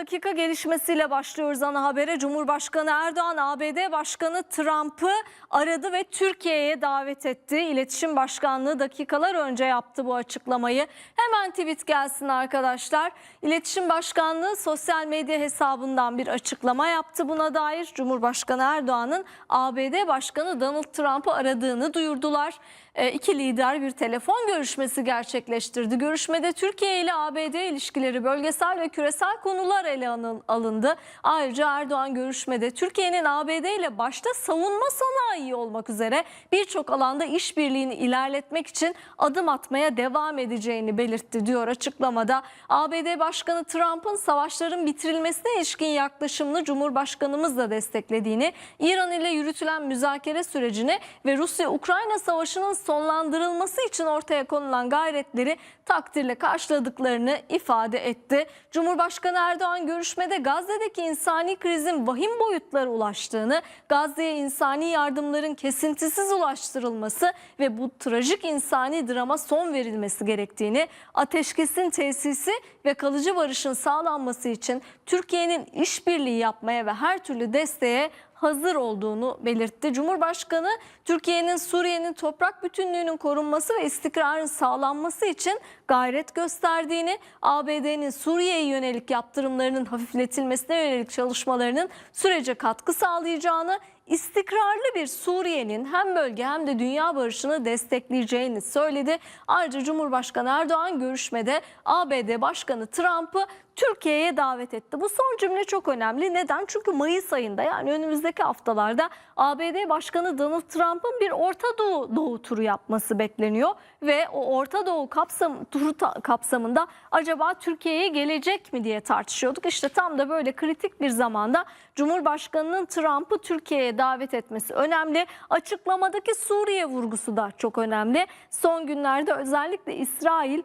dakika gelişmesiyle başlıyoruz ana habere. Cumhurbaşkanı Erdoğan ABD Başkanı Trump'ı aradı ve Türkiye'ye davet etti. İletişim Başkanlığı dakikalar önce yaptı bu açıklamayı. Hemen tweet gelsin arkadaşlar. İletişim Başkanlığı sosyal medya hesabından bir açıklama yaptı buna dair. Cumhurbaşkanı Erdoğan'ın ABD Başkanı Donald Trump'ı aradığını duyurdular. E, İki lider bir telefon görüşmesi gerçekleştirdi. Görüşmede Türkiye ile ABD ilişkileri bölgesel ve küresel konular ele alındı. Ayrıca Erdoğan görüşmede Türkiye'nin ABD ile başta savunma sanayi olmak üzere birçok alanda işbirliğini ilerletmek için adım atmaya devam edeceğini belirtti diyor açıklamada. ABD Başkanı Trump'ın savaşların bitirilmesine ilişkin yaklaşımını Cumhurbaşkanımız da desteklediğini, İran ile yürütülen müzakere sürecini ve Rusya-Ukrayna savaşının sonlandırılması için ortaya konulan gayretleri takdirle karşıladıklarını ifade etti. Cumhurbaşkanı Erdoğan görüşmede Gazze'deki insani krizin vahim boyutlara ulaştığını, Gazze'ye insani yardımların kesintisiz ulaştırılması ve bu trajik insani drama son verilmesi gerektiğini, ateşkesin tesisi ve kalıcı barışın sağlanması için Türkiye'nin işbirliği yapmaya ve her türlü desteğe hazır olduğunu belirtti. Cumhurbaşkanı Türkiye'nin Suriye'nin toprak bütünlüğünün korunması ve istikrarın sağlanması için gayret gösterdiğini, ABD'nin Suriye'ye yönelik yaptırımlarının hafifletilmesine yönelik çalışmalarının sürece katkı sağlayacağını, istikrarlı bir Suriye'nin hem bölge hem de dünya barışını destekleyeceğini söyledi. Ayrıca Cumhurbaşkanı Erdoğan görüşmede ABD Başkanı Trump'ı Türkiye'ye davet etti. Bu son cümle çok önemli. Neden? Çünkü Mayıs ayında yani önümüzdeki haftalarda ABD Başkanı Donald Trump'ın bir Orta Doğu, Doğu turu yapması bekleniyor ve o Orta Doğu kapsam, turu ta- kapsamında acaba Türkiye'ye gelecek mi diye tartışıyorduk. İşte tam da böyle kritik bir zamanda Cumhurbaşkanı'nın Trump'ı Türkiye'ye davet etmesi önemli. Açıklamadaki Suriye vurgusu da çok önemli. Son günlerde özellikle İsrail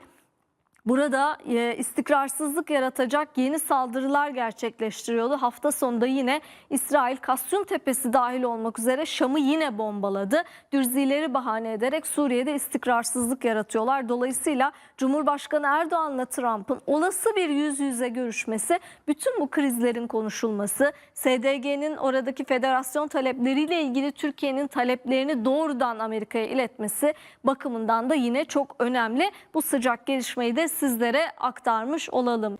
Burada e, istikrarsızlık yaratacak yeni saldırılar gerçekleştiriyordu. Hafta sonunda yine İsrail Kasyon Tepesi dahil olmak üzere Şam'ı yine bombaladı. Dürzileri bahane ederek Suriye'de istikrarsızlık yaratıyorlar. Dolayısıyla Cumhurbaşkanı Erdoğan'la Trump'ın olası bir yüz yüze görüşmesi, bütün bu krizlerin konuşulması, SDG'nin oradaki federasyon talepleriyle ilgili Türkiye'nin taleplerini doğrudan Amerika'ya iletmesi bakımından da yine çok önemli. Bu sıcak gelişmeyi de sizlere aktarmış olalım.